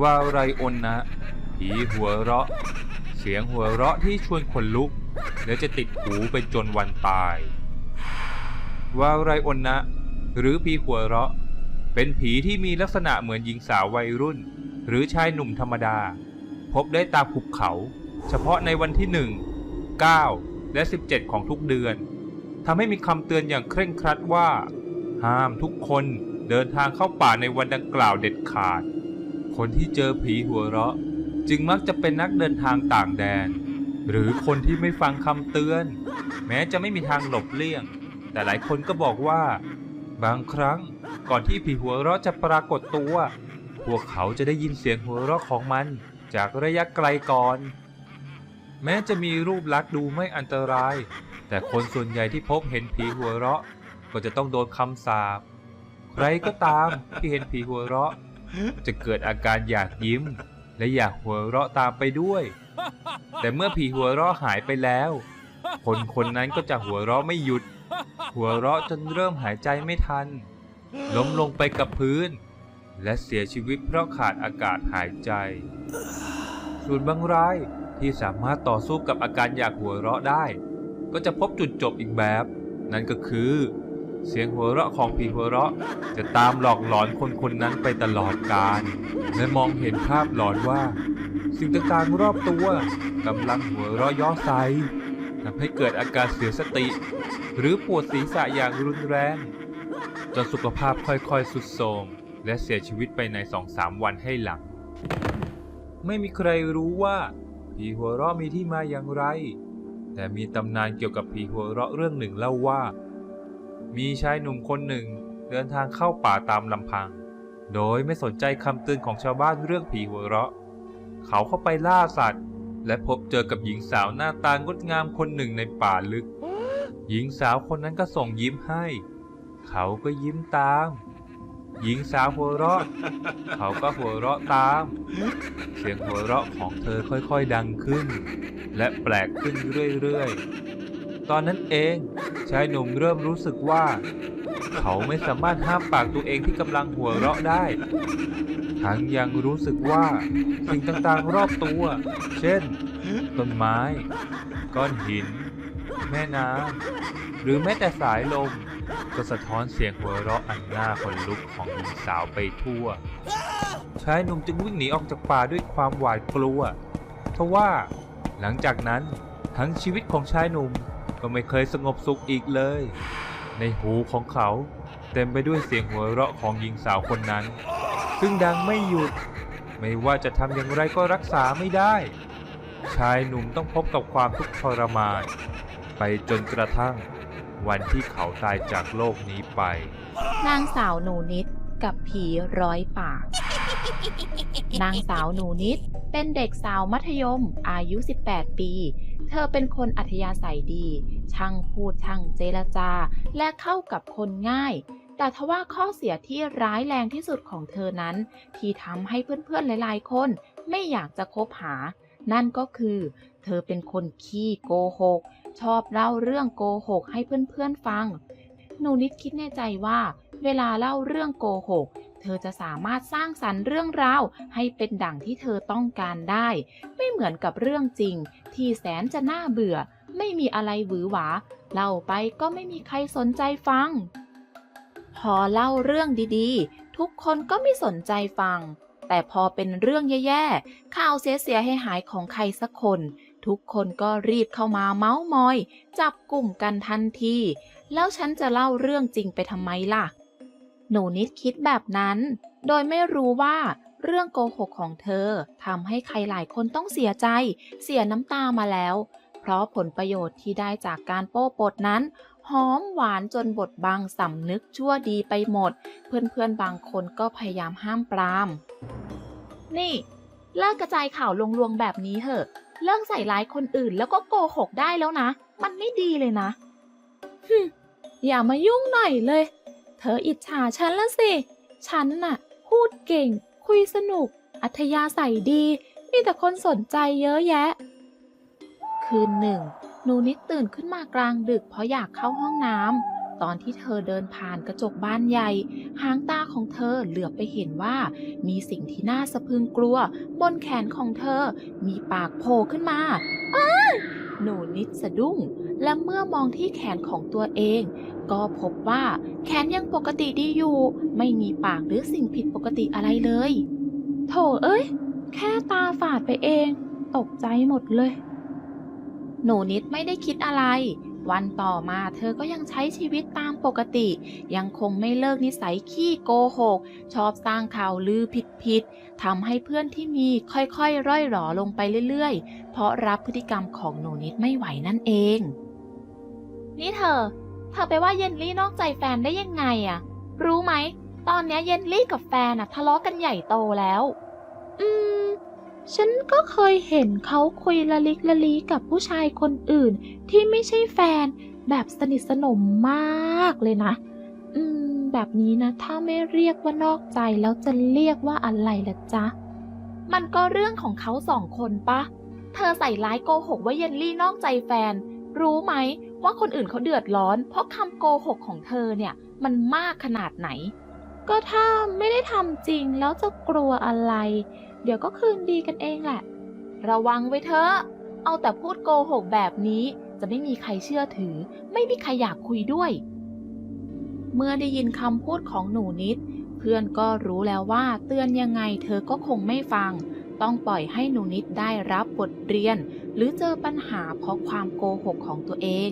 วาไรอนนะผีหัวเราะ เสียงหัวเราะที่ชวนขนลุก และจะติดหูไปจนวันตาย วาไรอนนะ หรือผีหัวเราะ เป็นผีที่มีลักษณะเหมือนหญิงสาววัยรุ่น หรือชายหนุ่มธรรมดา พบได้ตามภูเขา เฉพาะในวันที่1 9และ 17 ของทุกเดือนทำให้มีคำเตือนอย่างเคร่งครัดว่า ห้ามทุกคนเดินทางเข้าป่าในวันดังกล่าวเด็ดขาด คนที่เจอผีหัวเราะ จึงมักจะเป็นนักเดินทางต่างแดน หรือคนที่ไม่ฟังคำเตือน แม้จะไม่มีทางหลบเลี่ยง แต่หลายคนก็บอกว่า บางครั้งก่อนที่ผีหัวเราะจะปรากฏตัว พวกเขาจะได้ยินเสียงหัวเราะของมันจากระยะไกลก่อน แม้จะมีรูปลักษณ์ดูไม่อันตราย แต่คนส่วนใหญ่ที่พบเห็นผีหัวเราะ ก็จะต้องโดนคำสาปใครก็ตามที่เห็นผีหัวเราะ จะเกิดอาการอยากยิ้ม และอยากหัวเราะตามไปด้วย แต่เมื่อผีหัวเราะหายไปแล้ว คนคนนั้นก็จะหัวเราะไม่หยุด หัวเราะจนเริ่มหายใจไม่ทัน ล้มลงไปกับพื้น และเสียชีวิตเพราะขาดอากาศหายใจ ส่วนบางรายที่สามารถต่อสู้กับอาการอยากหัวเราะได้ ก็จะพบจุดจบอีกแบบ นั่นก็คือ เสียงหัวเราะของผีหัวเราะ จะตามหลอกหลอนคนคนนั้นไปตลอดกาลและมองเห็นภาพหลอนว่า สิ่งต่างๆรอบตัวกำลังหัวเราะย่อใสทำให้เกิดอาการเสียสติ หรือปวดศีรษะอย่างรุนแรงจนสุขภาพค่อยๆสุดโทรมและเสียชีวิตไปใน2-3วันให้หลัง ไม่มีใครรู้ว่าผีหัวเราะมีที่มาอย่างไร แต่มีตำนานเกี่ยวกับผีหัวเราะเรื่องหนึ่งเล่าว่า มีชายหนุ่มคนหนึ่งเดินทางเข้าป่าตามลำพัง โดยไม่สนใจคำเตือนของชาวบ้านเรื่องผีหัวเราะ เขาเข้าไปล่าสัตว์ และพบเจอกับหญิงสาวหน้าตางดงามคนหนึ่งในป่าลึก หญิงสาวคนนั้นก็ส่งยิ้มให้ เขาก็ยิ้มตาม หญิงสาวหัวเราะ เขาก็หัวเราะตาม เสียงหัวเราะของเธอค่อยๆดังขึ้น และแปลกขึ้นเรื่อยๆ ตอนนั้นเอง ชายหนุ่มเริ่มรู้สึกว่า เขาไม่สามารถห้ามปากตัวเองที่กำลังหัวเราะได้ ทั้งยังรู้สึกว่าสิ่งต่างๆรอบตัว เช่น ต้นไม้ ก้อนหิน แม่น้ำหรือแม้แต่สายลม ก็สะท้อนเสียงหัวเราะอันน่าขนลุกของหญิงสาวไปทั่ว ชายหนุ่มจึงวิ่งหนีออกจากป่าด้วยความหวาดกลัว ทว่าหลังจากนั้นทั้งชีวิตของชายหนุ่ม ก็ไม่เคยสงบสุขอีกเลย ในหูของเขา เต็มไปด้วยเสียงหัวเราะของหญิงสาวคนนั้น ซึ่งดังไม่หยุด ไม่ว่าจะทำอย่างไรก็รักษาไม่ได้ ชายหนุ่มต้องพบกับความทุกข์ทรมาน ไปจนกระทั่ง วันที่เขาตายจากโลกนี้ไป นางสาวหนูนิดกับผีร้อยปาก นางสาวหนูนิดเป็นเด็กสาวมัธยมอายุ 18 ปี เธอเป็นคนอัธยาศัยดี ช่างพูดช่างเจรจา และเข้ากับคนง่าย แต่ทว่าข้อเสียที่ร้ายแรงที่สุดของเธอนั้น ที่ทำให้เพื่อนๆหลายๆ คนไม่อยากจะคบหา นั่นก็คือ เธอเป็นคนขี้โกหก ชอบเล่าเรื่องโกหกให้เพื่อนๆฟัง หนูนิดคิดในใจว่า เวลาเล่าเรื่องโกหก เธอจะสามารถสร้างสรรค์เรื่องราวให้เป็นดั่งที่เธอต้องการได้ ไม่เหมือนกับเรื่องจริง ที่แสนจะน่าเบื่อ ไม่มีอะไรหวือหวาเล่าไปก็ไม่มีใครสนใจฟัง พอเล่าเรื่องดีๆ ทุกคนก็ไม่สนใจฟัง แต่พอเป็นเรื่องแย่ๆข่าวเสียๆให้หายของใครสักคน ทุกคนก็รีบเข้ามาเมาส์มอย จับกลุ่มกันทันที แล้วฉันจะเล่าเรื่องจริงไปทำไมล่ะ หนูนิดคิดแบบนั้น โดยไม่รู้ว่าเรื่องโกหกของเธอทำให้ใครหลายคนต้องเสียใจ เสียน้ำตามาแล้ว เพราะผลประโยชน์ที่ได้จากการโป้ปดนั้นหอมหวานจนบทบังสำนึกชั่วดีไปหมด เพื่อนๆบางคนก็พยายามห้ามปราม นี่ เลิกกระจายข่าวลวงๆแบบนี้เถอะ เลิกใส่ร้ายคนอื่นแล้วก็โกหกได้แล้วนะ มันไม่ดีเลยนะฮึอย่ามายุ่งหน่อยเลย เธออิจฉาฉันละสิ ฉันน่ะ พูดเก่ง คุยสนุก อัธยาศัยดี มีแต่คนสนใจเยอะแยะ คืนหนึ่งหนูนิดตื่นขึ้นมากลางดึกเพราะอยากเข้าห้องน้ำตอนที่เธอเดินผ่านกระจกบ้านใหญ่ หางตาของเธอเหลือบไปเห็นว่า มีสิ่งที่น่าสะพึงกลัว บนแขนของเธอมีปากโผล่ขึ้นมาอ้า หนูนิดสะดุ้ง และเมื่อมองที่แขนของตัวเอง ก็พบว่าแขนยังปกติดีอยู่ ไม่มีปากหรือสิ่งผิดปกติอะไรเลย โถเอ้ย แค่ตาฝาดไปเอง ตกใจหมดเลย หนูนิดไม่ได้คิดอะไร วันต่อมาเธอก็ยังใช้ชีวิตตามปกติ ยังคงไม่เลิกนิสัยขี้โกหก ชอบสร้างข่าวลือผิดๆทำให้เพื่อนที่มีค่อยๆ ร่อยหรอลงไปเรื่อยๆ เพราะรับพฤติกรรมของหนูนิดไม่ไหวนั่นเอง นี่เธอ เธอไปว่าเยนลี่นอกใจแฟนได้ยังไงอะรู้ไหม ตอนเนี้ยเยนลี่กับแฟนอะทะเลาะกันใหญ่โตแล้ว อืม ฉันก็เคยเห็นเขาคุยละลิกละลีกับผู้ชายคนอื่น ที่ไม่ใช่แฟนแบบสนิทสนมมากเลยนะ อืม แบบนี้นะ ถ้าไม่เรียกว่านอกใจแล้วจะเรียกว่าอะไรล่ะจ๊ะ มันก็เรื่องของเขาสองคนปะ เธอใส่ร้ายโกหกว่าเยนลี่นอกใจแฟน รู้ไหมว่าคนอื่นเขาเดือดร้อน เพราะคำโกหกของเธอเนี่ย มันมากขนาดไหน ก็ถ้าไม่ได้ทำจริงแล้วจะกลัวอะไร เดี๋ยวก็คืนดีกันเองแหละ ระวังไว้เถอะ เอาแต่พูดโกหกแบบนี้จะไม่มีใครเชื่อถือ ไม่มีใครอยากคุยด้วย เมื่อได้ยินคำพูดของหนูนิด เพื่อนก็รู้แล้วว่าเตือนยังไงเธอก็คงไม่ฟัง ต้องปล่อยให้หนูนิดได้รับบทเรียน หรือเจอปัญหาเพราะความโกหกของตัวเอง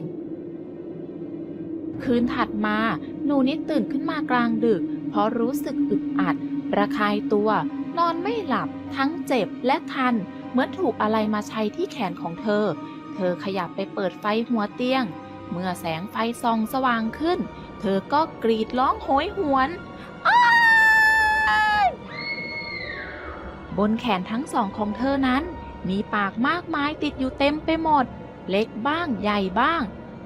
คืนถัดมา หนูนิดตื่นขึ้นมากลางดึก เพราะรู้สึกอึดอัด ระคายตัว นอนไม่หลับ ทั้งเจ็บและคัน เหมือนถูกอะไรมาใชัยที่แขนของเธอ เธอขยับไปเปิดไฟหัวเตียง เมื่อแสงไฟส่องสว่างขึ้น เธอก็กรีดร้องโหยหวน บนแขนทั้งสองของเธอนั้น มีปากมากมายติดอยู่เต็มไปหมด เล็กบ้างใหญ่บ้าง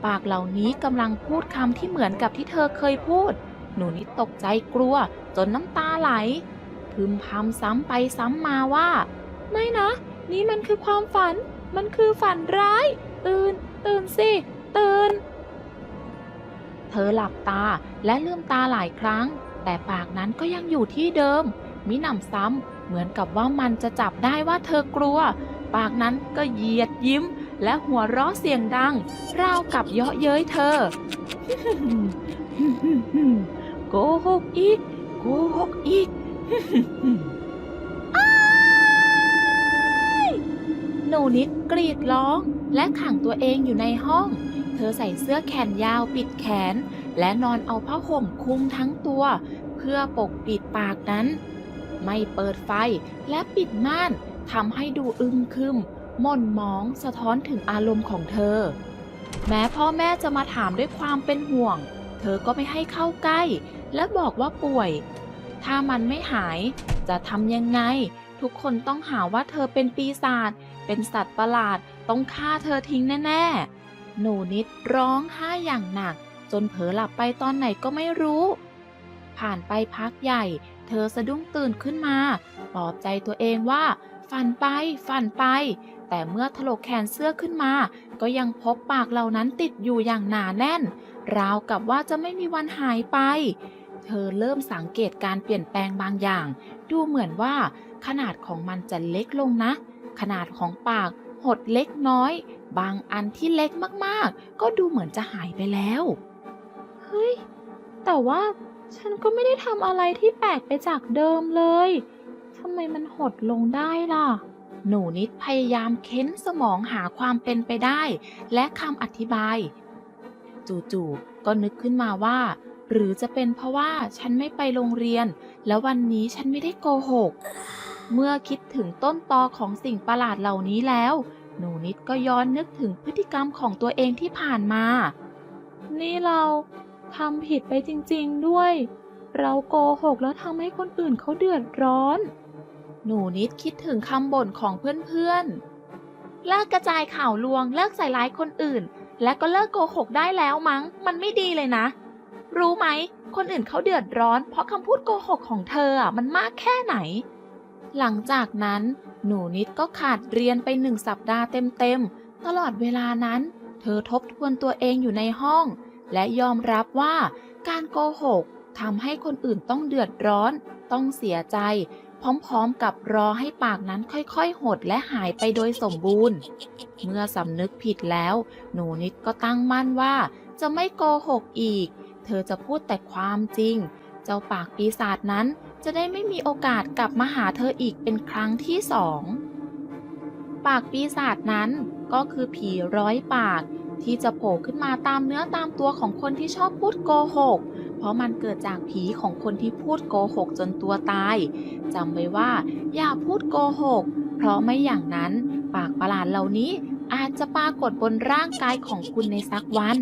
ปากเหล่านี้กำลังพูดคำที่เหมือนกับที่เธอเคยพูด หนูนิดตกใจกลัว จนน้ำตาไหล พึมพำซ้ำไปซ้ำมาว่า ไม่นะ นี่มันคือความฝัน มันคือฝันร้าย ตื่น ตื่นสิ ตื่น เธอหลับตาและลืมตาหลายครั้ง แต่ปากนั้นก็ยังอยู่ที่เดิม มิหนำซ้ำเหมือนกับว่ามันจะจับได้ว่าเธอกลัว ปากนั้นก็เหยียดยิ้มและหัวเราะเสียงดัง ราวกับเยาะเย้ยเธอ โกหกอีก โกหกอีกหนูนิดกรีดร้อง และขังตัวเองอยู่ในห้อง เธอใส่เสื้อแขนยาวปิดแขน และนอนเอาผ้าห่มคลุมทั้งตัว เพื่อปกปิดปากนั้น ไม่เปิดไฟและปิดม่านทำให้ดูอึมครึมหม่นมองสะท้อนถึงอารมณ์ของเธอ แม้พ่อแม่จะมาถามด้วยความเป็นห่วง เธอก็ไม่ให้เข้าใกล้ และบอกว่าป่วย ถ้ามันไม่หายจะทำยังไง ทุกคนต้องหาว่าเธอเป็นปีศาจเป็นสัตว์ประหลาดต้องฆ่าเธอทิ้งแน่ๆ หนูนิดร้องไห้อย่างหนัก จนเผลอหลับไปตอนไหนก็ไม่รู้ ผ่านไปพักใหญ่ เธอสะดุ้งตื่นขึ้นมาปลอบใจตัวเองว่าฝันไปฝันไป แต่เมื่อถลกแขนเสื้อขึ้นมา ก็ยังพบปากเหล่านั้นติดอยู่อย่างหนาแน่น ราวกับว่าจะไม่มีวันหายไป เธอเริ่มสังเกตการเปลี่ยนแปลงบางอย่าง ดูเหมือนว่า ขนาดของมันจะเล็กลงนะ ขนาดของปากหดเล็กน้อย บางอันที่เล็กมากๆ ก็ดูเหมือนจะหายไปแล้ว เฮ้ย แต่ว่าฉันก็ไม่ได้ทำอะไรที่แปลกไปจากเดิมเลย ทำไมมันหดลงได้ล่ะ หนูนิดพยายามเค้นสมองหาความเป็นไปได้ และคำอธิบาย จู่ๆก็นึกขึ้นมาว่า หรือจะเป็นเพราะว่าฉันไม่ไปโรงเรียน แล้ววันนี้ฉันไม่ได้โกหก เมื่อคิดถึงต้นตอของสิ่งประหลาดเหล่านี้แล้ว หนูนิดก็ย้อนนึกถึงพฤติกรรมของตัวเองที่ผ่านมา นี่เราทำผิดไปจริงๆด้วย เราโกหกแล้วทำให้คนอื่นเขาเดือดร้อน หนูนิดคิดถึงคำบ่นของเพื่อนๆ เลิกกระจายข่าวลวง เลิกใส่ร้ายคนอื่น และก็เลิกโกหกได้แล้วมั้ง มันไม่ดีเลยนะ รู้ไหม คนอื่นเขาเดือดร้อน เพราะคำพูดโกหกของเธออะมันมากแค่ไหน หลังจากนั้นหนูนิดก็ขาดเรียนไปหนึ่งสัปดาห์เต็มๆ ตลอดเวลานั้น เธอทบทวนตัวเองอยู่ในห้อง และยอมรับว่าการโกหกทำให้คนอื่นต้องเดือดร้อน ต้องเสียใจ พร้อมๆกับรอให้ปากนั้นค่อยๆ หดและหายไปโดยสมบูรณ์ เมื่อสำนึกผิดแล้ว หนูนิดก็ตั้งมั่นว่าจะไม่โกหกอีก ธอจะพูดแต่ความจริง เจ้าปากปีศาจนั้นจะได้ไม่มีโอกาสกลับมาหาเธออีกเป็นครั้งที่สอง ปากปีศาจนั้นก็คือผีร้อยปากที่จะโผล่ขึ้นมาตามเนื้อตามตัวของคนที่ชอบพูดโกหก เพราะมันเกิดจากผีของคนที่พูดโกหกจนตัวตาย จำไว้ว่า อย่าพูดโกหก เพราะไม่อย่างนั้น ปากประหลาดเหล่านี้อาจจะปรากฏบนร่างกายของคุณในสักวัน